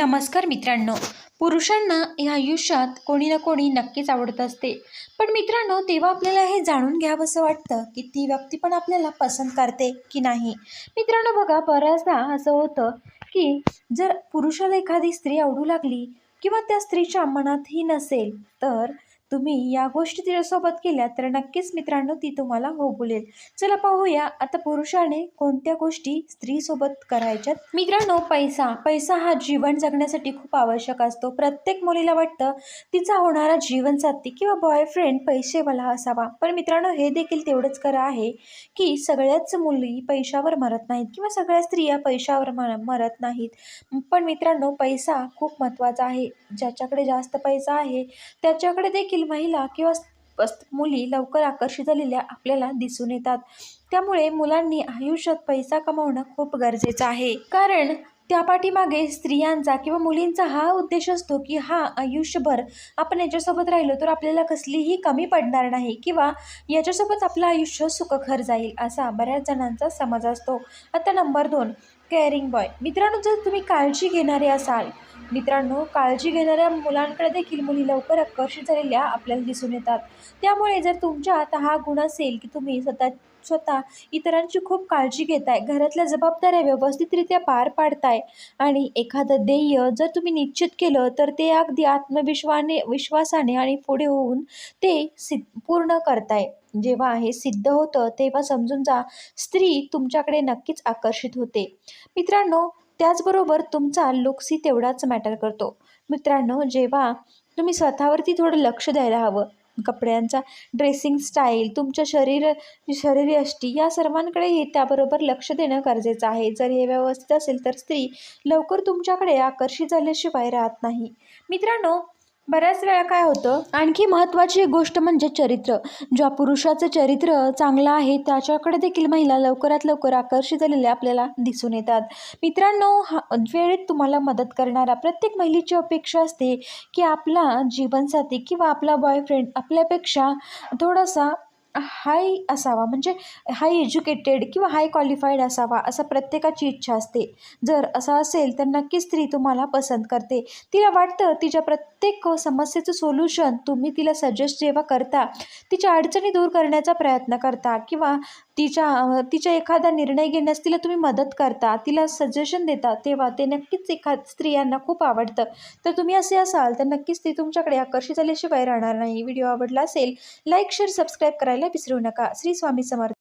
नमस्कार मित्रांनो. पुरुषांना या आयुष्यात कोणी ना कोणी नक्कीच आवडत असते. पण मित्रांनो तेव्हा आपल्याला हे जाणून घ्यावंसं वाटतं की ती व्यक्ती पण आपल्याला पसंत करते की नाही. मित्रांनो बघा बऱ्याचदा असं होतं की जर पुरुषाला एखादी स्त्री आवडू लागली किंवा त्या स्त्रीच्या मनातही नसेल तर तुम्ही या गोष्टी तिच्यासोबत केल्या तर नक्कीच मित्रांनो ती तुम्हाला हो बोलेल चला पाहूया आता पुरुषाने कोणत्या गोष्टी स्त्रीसोबत करायच्यात. मित्रांनो पैसा. पैसा हा जीवन जगण्यासाठी खूप आवश्यक असतो. प्रत्येक मुलीला वाटतं तिचा होणारा जीवनसाथी किंवा बॉयफ्रेंड पैसेवाला असावा. पण मित्रांनो हे देखील तेवढंच खरं आहे की सगळ्याच मुली पैशावर मरत नाहीत किंवा सगळ्या स्त्रिया पैशावर मरत नाहीत. पण मित्रांनो पैसा खूप महत्त्वाचा आहे. ज्याच्याकडे जास्त पैसा आहे त्याच्याकडे देखील महिला किंवा मुली लवकर आकर्षित झालेल्या आपल्याला दिसून येतात. त्यामुळे मुलांनी आयुष्यात पैसा कमावणं खूप गरजेचं आहे. कारण त्या पाठीमागे स्त्रियांचा किंवा मुलींचा हा उद्देश असतो की हा आयुष्यभर आपण याच्यासोबत राहिलो तर आपल्याला कसलीही कमी पडणार नाही किंवा याच्यासोबत आपलं आयुष्य सुखकर जाईल असा बऱ्याच जणांचा समज असतो. आता नंबर दोन. केअरिंग बॉय मित्रांनो जर तुम्ही काळजी घेणारे असाल मित्रांनो काळजी घेणाऱ्या मुलांकडे देखील मुली लवकर आकर्षित झालेल्या आपल्याला दिसून येतात. त्यामुळे जर तुमच्यात हा गुण असेल की तुम्ही स्वतः स्वतः इतरांची खूप काळजी घेताय घरातल्या जबाबदाऱ्या व्यवस्थितरित्या पार पाडताय आणि एखादं ध्येय जर तुम्ही निश्चित केलं तर ते अगदी आत्मविश्वाने विश्वासाने आणि पुढे होऊन ते सि पूर्ण करताय. जेव्हा हे सिद्ध होतं तेव्हा समजून जा स्त्री तुमच्याकडे नक्कीच आकर्षित होते. मित्रांनो त्याचबरोबर तुमचा लुक्सही तेवढाच मॅटर करतो. मित्रांनो जेव्हा तुम्ही स्वतःवरती थोडं लक्ष द्यायला हवं कपड्यांचा ड्रेसिंग स्टाईल तुमच्या शरीर शरीरयष्टी या सर्वांकडेही त्याबरोबर लक्ष देणं गरजेचं आहे. जर हे व्यवस्थित असेल तर स्त्री लवकर तुमच्याकडे आकर्षित झाल्याशिवाय राहत नाही. मित्रांनो बऱ्याच वेळा काय होतं आणखी महत्त्वाची एक गोष्ट म्हणजे चरित्र. ज्या पुरुषाचं चरित्र चांगलं आहे त्याच्याकडे देखील महिला लवकरात लवकर आकर्षित झालेल्या आपल्याला दिसून येतात. मित्रांनो हा वेळेत तुम्हाला मदत करणारा प्रत्येक महिलेची अपेक्षा असते की आपला जीवनसाथी किंवा आपला बॉयफ्रेंड आपल्यापेक्षा थोडासा हाय असावा म्हणजे हाय एज्युकेटेड किंवा हाय क्वालिफाईड असावा असं प्रत्येकाची इच्छा असते. जर असं असेल तर नक्की स्त्री तुम्हाला पसंत करते. तिला वाटतं तिच्या प्रत्येक समस्येचं सोल्युशन तुम्ही तिला सजेस्ट जेव्हा करता तिच्या अडचणी दूर करण्याचा प्रयत्न करता किंवा तिच्या तिच्या एखादा निर्णय घेण्यास तिला तुम्ही मदत करता तिला सजेशन देता तेव्हा ते नक्कीच एखाद स्त्रियांना खूप आवडतं. तर तुम्ही असे असाल तर नक्कीच ती तुमच्याकडे आकर्षित झाल्याशिवाय राहणार नाही. व्हिडिओ आवडला असेल लाईक शेअर सबस्क्राईब करायला विसरू नका. श्री स्वामी समर्थ.